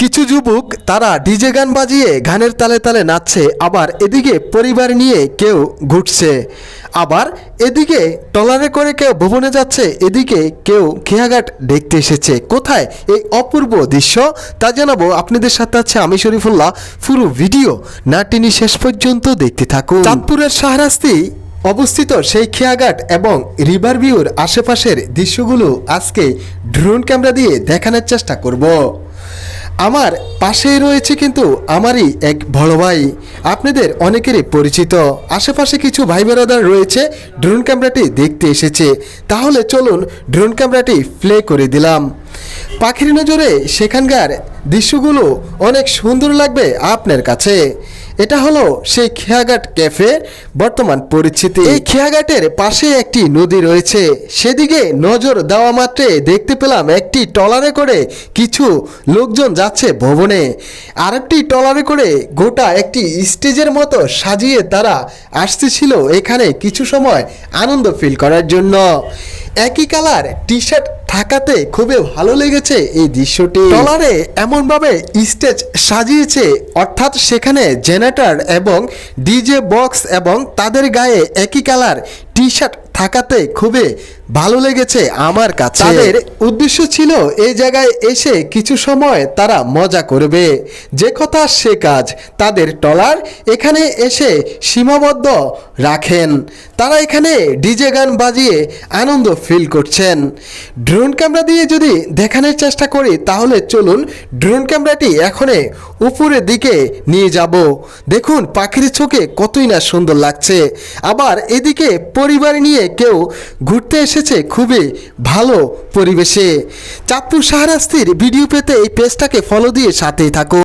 কিছু যুবক, তারা ডিজে গান বাজিয়ে গানের তালে তালে নাচছে, আবার এদিকে পরিবার নিয়ে কেউ ঘুরছে। আবার এদিকে টলারে করে কেউ ভুবনে যাচ্ছে, এদিকে কেউ খেয়াঘাট দেখতে এসেছে। কোথায় এই অপূর্ব দৃশ্য? তা জানাব আপনাদের সাথে আছে আমি শরীফুল্লাহ। পুরো ভিডিও না টেনে শেষ পর্যন্ত দেখতে থাকুন। চাঁদপুরের শাহরাস্তি অবস্থিত সেই খেয়াঘাট এবং রিভার ভিউর আশেপাশের দৃশ্যগুলো আজকে ড্রোন ক্যামেরা দিয়ে দেখানোর চেষ্টা করব। আমার পাশেই রয়েছে কিন্তু আমারই এক বড় ভাই। আপনাদের অনেকেরই পরিচিত। আশেপাশে কিছু ভাই বেরাদার রয়েছে, ড্রোন ক্যামেরাটি দেখতে এসেছে। তাহলে চলুন ড্রোন ক্যামেরাটি প্লে করে দিলাম। পাখির নজরে সেখানকার দৃশ্যগুলো অনেক সুন্দর লাগবে আপনার কাছে। এটা হলো সেই খেয়াঘাট ক্যাফে, বর্তমান পরিচিতি। এই খেয়াঘাটের পাশে একটি নদী রয়েছে। সেদিকে নজর দেওয়া মাত্রে দেখতে পেলাম একটি টলারে করে কিছু লোকজন যাচ্ছে ভবনে। আরেকটি টলারে করে গোটা একটি স্টেজের মতো সাজিয়ে তারা আসতেছিল এখানে কিছু সময় আনন্দ ফিল করার জন্য। একই কালার টি শার্ট থাকাতে খুবই ভালো লেগেছে এই দৃশ্যটি। ডলারে এমন ভাবে স্টেজ সাজিয়েছে, অর্থাৎ সেখানে জেনারেটর এবং ডিজে বক্স এবং তাদের গায়ে একই কালার টি শার্ট থাকাতে খুবই ভালো লেগেছে আমার কাছে। তাদের উদ্দেশ্য ছিল এই জায়গায় এসে কিছু সময় তারা মজা করবে। যে কথা সে কাজ তাদের টলার এখানে এসে সীমাবদ্ধ রাখেন। তারা এখানে ডিজে গান বাজিয়ে আনন্দ ফিল করছেন। ড্রোন ক্যামেরা দিয়ে যদি দেখানোর চেষ্টা করি তাহলে চলুন ড্রোন ক্যামেরাটি এখনে উপরের দিকে নিয়ে যাব। দেখুন, পাখির চোখে কতই না সুন্দর লাগছে। আবার এদিকে পরিবার নিয়ে কেউ ঘুরতে এসেছে খুবই ভালো পরিবেশে। চাঁদপুর শাহরাস্তির ভিডিও পেতে এই পেজটাকে ফলো দিয়ে সাথেই থাকুন।